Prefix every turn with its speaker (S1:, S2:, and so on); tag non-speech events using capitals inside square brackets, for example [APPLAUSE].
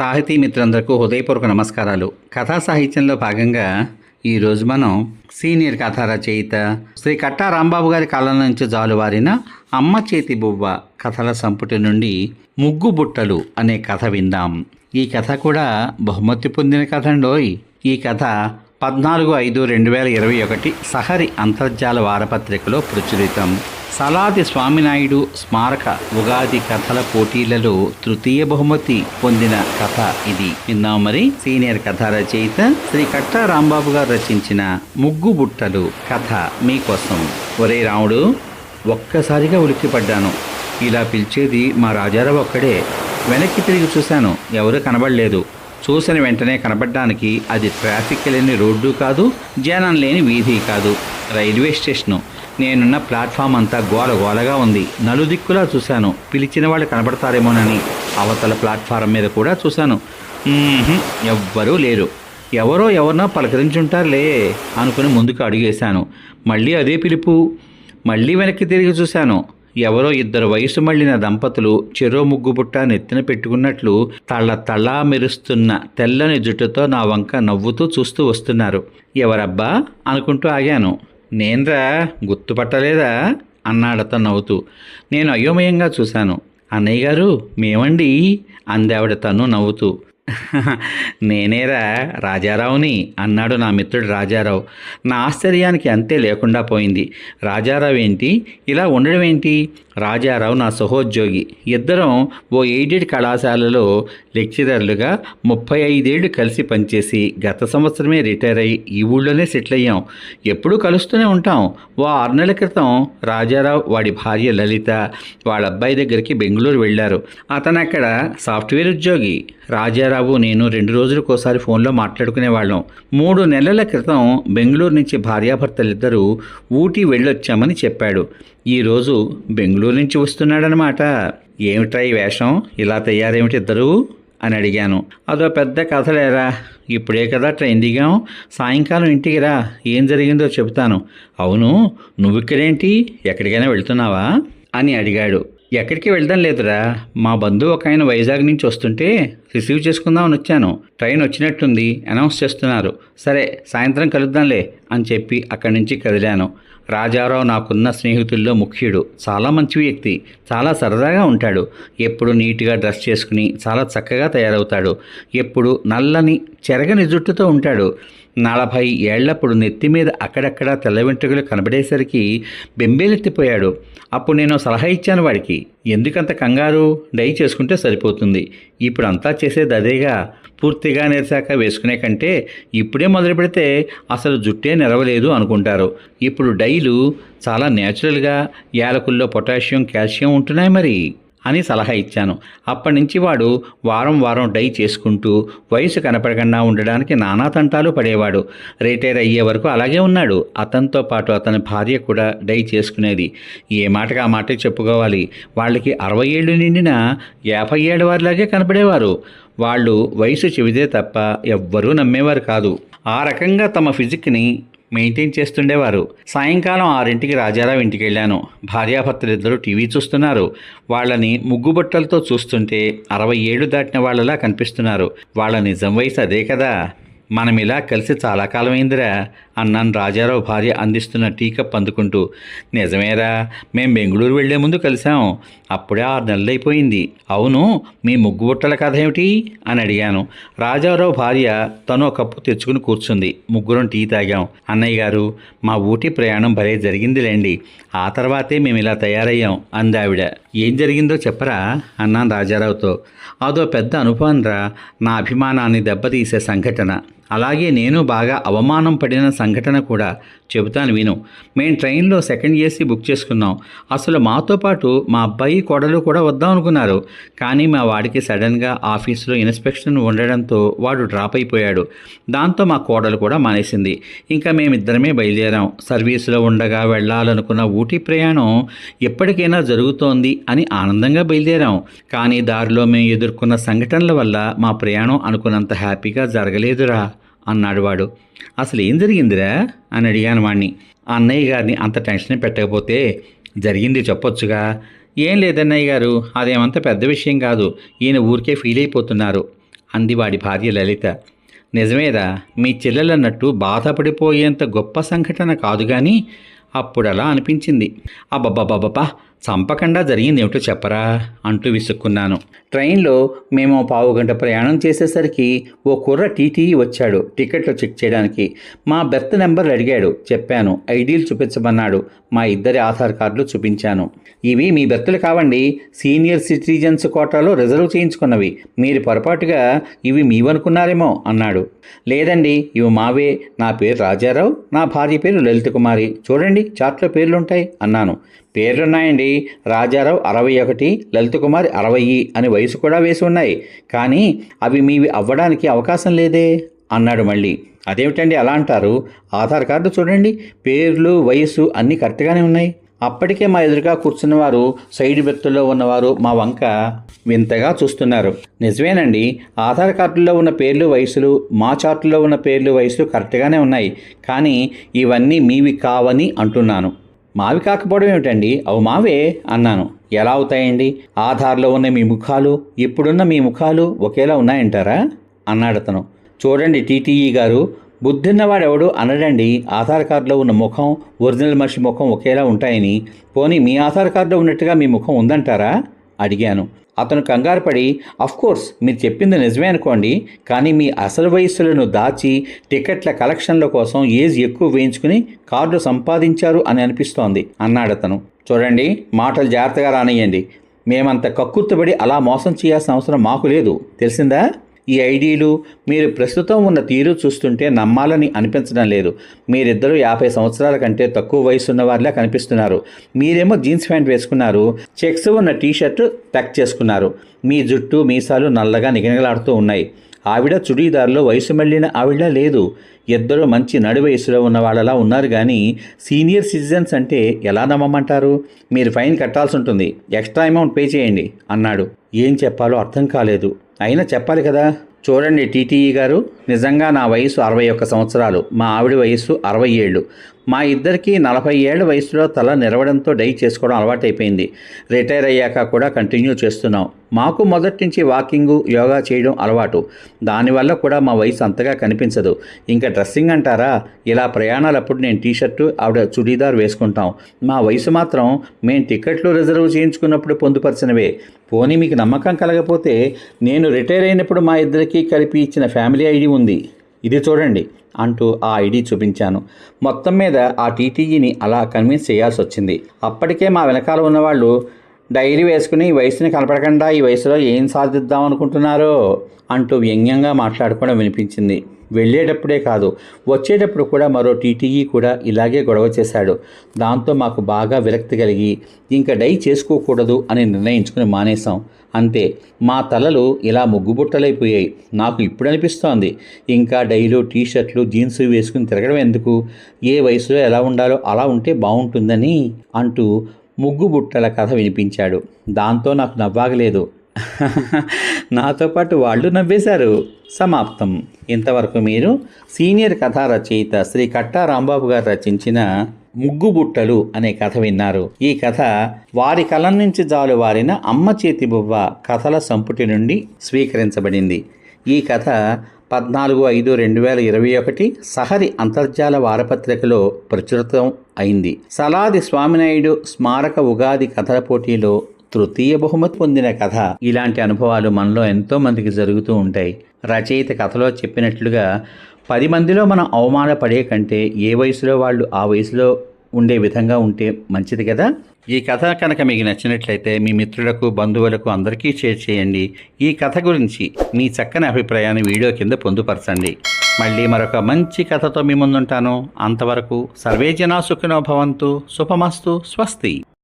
S1: సాహితీ మిత్రులందరకు హృదయపూర్వక నమస్కారాలు. కథా సాహిత్యంలో భాగంగా ఈరోజు మనం సీనియర్ కథా రచయిత శ్రీ కట్టా రాంబాబు గారి కాలం నుంచి జాలువారిన అమ్మ చేతి బువ్వ కథల సంపుటి నుండి ముగ్గు బుట్టలు అనే కథ విందాం. ఈ కథ కూడా బహుమతి పొందిన కథ అండోయ్ ఈ కథ పద్నాలుగు ఐదు రెండు వేల ఇరవై ఒకటి సహరి అంతర్జాల వారపత్రికలో ప్రచురితం. సలాది స్వామినాయుడు స్మారక ఉగాది కథల పోటీలలో తృతీయ బహుమతి పొందిన కథ ఇది. విన్నాం మరి? సీనియర్ కథ రచయిత శ్రీ కట్టా రాంబాబు గారు రచించిన ముగ్గు బుట్టలు కథ మీకోసం. ఒరే రాముడు ఒక్కసారిగా ఉలిక్కిపడ్డాను. ఇలా పిలిచేది మా రాజారావు ఒక్కడే. వెనక్కి తిరిగి చూశాను. ఎవరూ కనబడలేదు. చూసిన వెంటనే కనబడడానికి అది ట్రాఫిక్ లేని రోడ్డు కాదు జనం లేని వీధి కాదు. Railway station. నేనున్న ప్లాట్ఫామ్ అంతా గోల గోలగా ఉంది. నలుదిక్కులా చూశాను. పిలిచిన వాళ్ళు కనబడతారేమోనని అవతల ప్లాట్ఫారం మీద కూడా చూశాను. ఎవ్వరూ లేరు. ఎవరో ఎవరినో పలకరించుంటారులే అనుకుని ముందుకు అడిగేశాను. మళ్ళీ అదే పిలుపు. మళ్ళీ వెనక్కి తిరిగి చూశాను. ఎవరో ఇద్దరు వయసు మళ్ళిన దంపతులు చెరో ముగ్గు బుట్ట నెత్తిన పెట్టుకున్నట్లు తళ్ళ తళ్ళా మెరుస్తున్న తెల్లని జుట్టుతో నా వంక నవ్వుతూ చూస్తూ వస్తున్నారు. ఎవరబ్బా? అనుకుంటూ ఆగాను. నేన్రా గుర్తుపట్టలేదా? అన్నాడత నవ్వుతూ. నేను అయోమయంగా చూశాను. అన్నయ్య గారు మేమండి అందావిడ తను నవ్వుతూ. [LAUGHS] నేనేరా రాజారావుని అన్నాడు నా మిత్రుడు రాజారావు. నా ఆశ్చర్యానికి అంతే లేకుండా పోయింది. రాజారావు ఏంటి? ఇలా ఉండడం ఏంటి రాజారావు నా సహోద్యోగి. ఇద్దరం ఓ ఎయిడెడ్ కళాశాలలో లెక్చరర్లుగా ముప్పై ఐదేళ్ళు కలిసి పనిచేసి గత సంవత్సరమే రిటైర్ అయ్యి ఈ ఊళ్ళోనే సెటిల్ అయ్యాం. ఎప్పుడూ కలుస్తూనే ఉంటాం. ఓ ఆరు నెలల క్రితం రాజారావు వాడి భార్య లలిత వాళ్ళ అబ్బాయి దగ్గరికి బెంగళూరు వెళ్ళారు. అతను అక్కడ సాఫ్ట్వేర్ ఉద్యోగి. రాజారావు నేను రెండు రోజులకోసారి ఫోన్లో మాట్లాడుకునేవాళ్ళం మూడు నెలల క్రితం బెంగళూరు నుంచి భార్యాభర్తలిద్దరూ ఊటీ వెళ్ళొచ్చామని చెప్పాడు. ఈరోజు బెంగళూరు నుంచి వస్తున్నాడనమాట. ఏమిట్రా ఈ వేషం? ఇలా తయారేమిటి ఇద్దరు? అని అడిగాను. అదో పెద్ద కథలేరా? ఇప్పుడే కదా ట్రైన్ దిగాం. సాయంకాలం ఇంటికి రా. ఏం జరిగిందో చెబుతాను. అవును నువ్వు ఇక్కడేంటి? ఎక్కడికైనా వెళ్తున్నావా? అని అడిగాడు. ఎక్కడికి వెళ్దాం లేదురా. మా బంధువు ఒక ఆయన వైజాగ్ నుంచి వస్తుంటే రిసీవ్ చేసుకుందామని వచ్చాను. ట్రైన్ వచ్చినట్టుంది. అనౌన్స్ చేస్తున్నారు. సరే సాయంత్రం కలుద్దాంలే అని చెప్పి అక్కడి నుంచి కదిలాను. రాజారావు నాకున్న స్నేహితుల్లో ముఖ్యుడు. చాలా మంచి వ్యక్తి. చాలా సరదాగా ఉంటాడు. ఎప్పుడు నీట్గా డ్రెస్ చేసుకుని చాలా చక్కగా తయారవుతాడు. ఎప్పుడు నల్లని చెరగని జుట్టుతో ఉంటాడు. నలభై ఏళ్ళప్పుడు నెత్తి మీద అక్కడక్కడ తెల్ల వెంట్రుకలు కనబడేసరికి బెంబేలెత్తిపోయాడు. అప్పుడు నేను సలహా ఇచ్చాను వాడికి. ఎందుకంత కంగారు? డై చేసుకుంటే సరిపోతుంది. ఇప్పుడు అంతా చేసేది అదేగా. పూర్తిగా నేర్చాక వేసుకునే కంటే ఇప్పుడే మొదలు పెడితే అసలు జుట్టే నెరవలేదు అనుకుంటారు. ఇప్పుడు డైలు చాలా న్యాచురల్గా యాలకుల్లో పొటాషియం కాల్షియం ఉంటున్నాయి మరి. అని సలహా ఇచ్చాను. అప్పటి నుంచి వాడు వారం వారం డై చేసుకుంటూ వయసు కనపడకుండా ఉండడానికి నానా తంటాలు పడేవాడు. రిటైర్ అయ్యే వరకు అలాగే ఉన్నాడు. అతనితో పాటు అతని భార్య కూడా డై చేసుకునేది. ఏ మాటగా ఆ మాట చెప్పుకోవాలి. వాళ్ళకి అరవై ఏళ్ళు నిండిన యాభై ఏళ్ళ వారిలాగే కనపడేవారు. వాళ్ళు వయసు చెబితే తప్ప ఎవ్వరూ నమ్మేవారు కాదు. ఆ రకంగా తమ ఫిజిక్ని మెయింటైన్ చేస్తుండేవారు. సాయంకాలం ఆరింటికి రాజారావు ఇంటికి వెళ్ళాను భార్యాభర్తలిద్దరూ టీవీ చూస్తున్నారు. వాళ్ళని ముగ్గుబొట్టలతో చూస్తుంటే అరవై ఏళ్ళు దాటిన వాళ్ళలా కనిపిస్తున్నారు. వాళ్ళ నిజం వయసు అదే కదా. మనం ఇలా కలిసి చాలా కాలమైందిరా అన్నాను రాజారావు భార్య అందిస్తున్న టీ కప్ అందుకుంటూ. నిజమేరా మేం బెంగళూరు వెళ్ళే ముందు కలిసాం అప్పుడే ఆరు నెలలు అయిపోయింది అవును మీ ముగ్గు బుట్టల కథ ఏమిటి? అని అడిగాను. రాజారావు భార్య తను ఒక కప్పు తెచ్చుకుని కూర్చుంది. ముగ్గురం టీ తాగాం. అన్నయ్య గారు మా ఊటీ ప్రయాణం భలే జరిగిందిలేండి. ఆ తర్వాతే మేము ఇలా తయారయ్యాం అందావిడ ఏం జరిగిందో చెప్పరా? అన్నాను రాజారావుతో. అదో పెద్ద అనుభవం రా నా అభిమానాన్ని దెబ్బతీసే సంఘటన. అలాగే నేను బాగా అవమానం పడిన సంఘటన కూడా చెబుతాను విను. మేము ట్రైన్లో సెకండ్ ఏసీ బుక్ చేసుకున్నాం. అసలు మాతో పాటు మా అబ్బాయి కోడలు కూడా వద్దాం అనుకున్నారు. కానీ మా వాడికి సడన్గా ఆఫీసులో ఇన్స్పెక్షన్ ఉండడంతో వాడు డ్రాప్ అయిపోయాడు. దాంతో మా కోడలు కూడా మానేసింది. ఇంకా మేమిద్దరమే బయలుదేరాం. సర్వీసులో ఉండగా వెళ్ళాలనుకున్న ఊటీ ప్రయాణం ఎప్పటికైనా జరుగుతోంది అని ఆనందంగా బయలుదేరాం. కానీ దారిలో మేము ఎదుర్కొన్న సంఘటనల వల్ల మా ప్రయాణం అనుకున్నంత హ్యాపీగా జరగలేదురా. అన్నాడు వాడు. అసలు ఏం జరిగిందిరా? అని అడిగాను వాణ్ణి. అన్నయ్య గారిని అంత టెన్షన్ పెట్టకపోతే జరిగింది చెప్పొచ్చుగా. ఏం లేదన్నయ్య గారు అదేమంత పెద్ద విషయం కాదు. ఈయన ఊరికే ఫీల్ అయిపోతున్నారు అంది వాడి భార్య లలిత. నిజమేరా మీ చెల్లెలన్నట్టు బాధపడిపోయేంత గొప్ప సంఘటన కాదు కానీ అప్పుడు అలా అనిపించింది. అబ్బబ్బబ్బబ్బా చంపకుండా జరిగింది ఏమిటో చెప్పరా అంటూ విసుక్కున్నాను. ట్రైన్లో మేము పావు గంట ప్రయాణం చేసేసరికి ఓ కుర్ర టీటీఈ వచ్చాడు టికెట్లు చెక్ చేయడానికి. మా బెర్త్ నెంబర్ అడిగాడు. చెప్పాను. ఐడీలు చూపించమన్నాడు. మా ఇద్దరి ఆధార్ కార్డులు చూపించాను. ఇవి మీ బెర్తులు కావండి. సీనియర్ సిటిజన్స్ కోటాలో రిజర్వ్ చేయించుకున్నవి. మీరు పొరపాటుగా ఇవి మీవనుకున్నారేమో అన్నాడు. లేదండి ఇవి మావే. నా పేరు రాజారావు. నా భార్య పేరు లలిత కుమారి చూడండి చార్ట్లో పేర్లుంటాయి అన్నాను. పేర్లున్నాయండి. రాజారావు అరవై ఒకటి లలిత కుమారి అరవై అని వయసు కూడా వేసి ఉన్నాయి. కానీ అవి మీవి అవ్వడానికి అవకాశం లేదే అన్నాడు మళ్ళీ. అదేమిటండి అలా అంటారు? ఆధార్ కార్డు చూడండి. పేర్లు వయసు అన్నీ కరెక్ట్గానే ఉన్నాయి. అప్పటికే మా ఎదురుగా కూర్చున్న వారు సైడ్ బెత్తుల్లో ఉన్నవారు మా వంక వింతగా చూస్తున్నారు. నిజమేనండి. ఆధార్ కార్డుల్లో ఉన్న పేర్లు వయసులు మా చార్టులో ఉన్న పేర్లు వయసులు కరెక్ట్గానే ఉన్నాయి. కానీ ఇవన్నీ మీవి కావని అంటున్నాను. మావి కాకపోవడం ఏమిటండి? అవు మావే అన్నాను. ఎలా అవుతాయండి? ఆధార్లో ఉన్న మీ ముఖాలు ఇప్పుడున్న మీ ముఖాలు ఒకేలా ఉన్నాయంటారా? అన్నాడు అతను. చూడండి టీటీఈ గారు బుద్ధిన్నవాడెవడు అనడండి. ఆధార్ కార్డులో ఉన్న ముఖం ఒరిజినల్ మనిషి ముఖం ఒకేలా ఉంటాయని. పోనీ మీ ఆధార్ కార్డులో ఉన్నట్టుగా మీ ముఖం ఉందంటారా? అడిగాను. అతను కంగారుపడి కోర్స్ మీరు చెప్పింది నిజమే అనుకోండి కానీ మీ అసలు వయస్సులను దాచి టికెట్ల కలెక్షన్ల కోసం ఏజ్ ఎక్కువ వేయించుకుని కార్డు సంపాదించారు అని అనిపిస్తోంది అన్నాడు అతను. చూడండి మాటలు జాగ్రత్తగా రానియండి మేమంత కక్కుర్తుపడి అలా మోసం చేయాల్సిన అవసరం మాకు లేదు. తెలిసిందా? ఈ ఐడీలు మీరు ప్రస్తుతం ఉన్న తీరు చూస్తుంటే నమ్మాలని అనిపించడం లేదు. మీరిద్దరూ యాభై సంవత్సరాల కంటే తక్కువ వయసు వారిలా కనిపిస్తున్నారు. మీరేమో జీన్స్ ప్యాంట్ వేసుకున్నారు చెక్స్ ఉన్న టీషర్ట్ టక్ చేసుకున్నారు. మీ జుట్టు మీసాలు నల్లగా నిగనిగలాడుతూ ఉన్నాయి. ఆవిడ చుడీదార్లో వయసు మళ్ళిన ఆవిడ లేదు. ఇద్దరు మంచి నడు వయసులో ఉన్న వాళ్ళలా ఉన్నారు కానీ సీనియర్ సిటిజన్స్ అంటే ఎలా నమ్మమంటారు? మీరు ఫైన్ కట్టాల్సి ఉంటుంది. ఎక్స్ట్రా అమౌంట్ పే చేయండి అన్నాడు. ఏం చెప్పాలో అర్థం కాలేదు. అయినా చెప్పాలి కదా? చూడండి టీటీఈ గారు నిజంగా నా వయసు అరవై ఒక్క సంవత్సరాలు. మా ఆవిడ వయసు అరవై ఏళ్ళు. మా ఇద్దరికి నలభై ఏళ్ళ వయసులో తల నిరవడంతో డై చేసుకోవడం అలవాటైపోయింది. రిటైర్ అయ్యాక కూడా కంటిన్యూ చేస్తున్నాం. మాకు మొదటి నుంచి వాకింగు యోగా చేయడం అలవాటు. దానివల్ల కూడా మా వయసు అంతగా కనిపించదు. ఇంకా డ్రెస్సింగ్ అంటారా? ఇలా ప్రయాణాలప్పుడు నేను టీషర్టు ఆవిడ చుడీదార్ వేసుకుంటాం. మా వయసు మాత్రం మేము టికెట్లు రిజర్వ్ చేయించుకున్నప్పుడు పొందుపరిచినవే. పోనీ మీకు నమ్మకం కలగపోతే నేను రిటైర్ అయినప్పుడు మా ఇద్దరికి కలిపి ఇచ్చిన ఫ్యామిలీ ఐడి ఉంది. ఇది చూడండి అంటూ ఆ ఐడి చూపించాను. మొత్తం మీద ఆ టీటీఈని అలా కన్విన్స్ చేయాల్సి వచ్చింది. అప్పటికే మా వెనకాల ఉన్నవాళ్ళు డైరీ వేసుకుని ఈ వయసుని కనపడకుండా ఈ వయసులో ఏం సాధిద్దాం అనుకుంటున్నారో అంటూ వ్యంగ్యంగా మాట్లాడుకోవడం వినిపించింది. వెళ్ళేటప్పుడే కాదు వచ్చేటప్పుడు కూడా మరో టీటీఈ కూడా ఇలాగే గొడవ చేశాడు. దాంతో మాకు బాగా విరక్తి కలిగి ఇంకా డై చేసుకోకూడదు అని నిర్ణయించుకుని మానేశాం. అంతే మా తలలు ఇలా ముగ్గుబుట్టలైపోయాయి. నాకు ఇప్పుడు అనిపిస్తోంది ఇంకా డైలు టీషర్ట్లు జీన్స్ వేసుకుని తిరగడం ఎందుకు? ఏ వయసులో ఎలా ఉండాలో అలా ఉంటే బాగుంటుందని అంటూ ముగ్గుబుట్టల కథ వినిపించాడు. దాంతో నాకు నవ్వాగలేదు. [LAUGHS] నాతో పాటు వాళ్ళు నవ్వేశారు. సమాప్తం. ఇంతవరకు మీరు సీనియర్ కథా రచయిత శ్రీ కట్టా రాంబాబు గారు రచించిన ముగ్గుబుట్టలు అనే కథ విన్నారు. ఈ కథ వారి కలం నుంచి జాలువారిన అమ్మ చేతి బువ్వ కథల సంపుటి నుండి స్వీకరించబడింది. ఈ కథ పద్నాలుగు ఐదు రెండు వేల ఇరవై ఒకటి సహరి అంతర్జాల వారపత్రికలో ప్రచురితం అయింది. సలాది స్వామినాయుడు స్మారక ఉగాది కథల పోటీలో తృతీయ బహుమతి పొందిన కథ. ఇలాంటి అనుభవాలు మనలో ఎంతో మందికి జరుగుతూ ఉంటాయి. రచయిత కథలో చెప్పినట్లుగా పది మందిలో మనం అవమానపడే కంటే ఏ వయసులో వాళ్ళు ఆ వయసులో ఉండే విధంగా ఉంటే మంచిది కదా? ఈ కథ కనుక మీకు నచ్చినట్లయితే మీ మిత్రులకు బంధువులకు అందరికీ షేర్ చేయండి. ఈ కథ గురించి మీ చక్కని అభిప్రాయాన్ని వీడియో కింద పొందుపరచండి. మళ్ళీ మరొక మంచి కథతో మీ ముందుంటాను. అంతవరకు సర్వే జనా సుఖినో భవంతు. శుభమస్తు. స్వస్తి.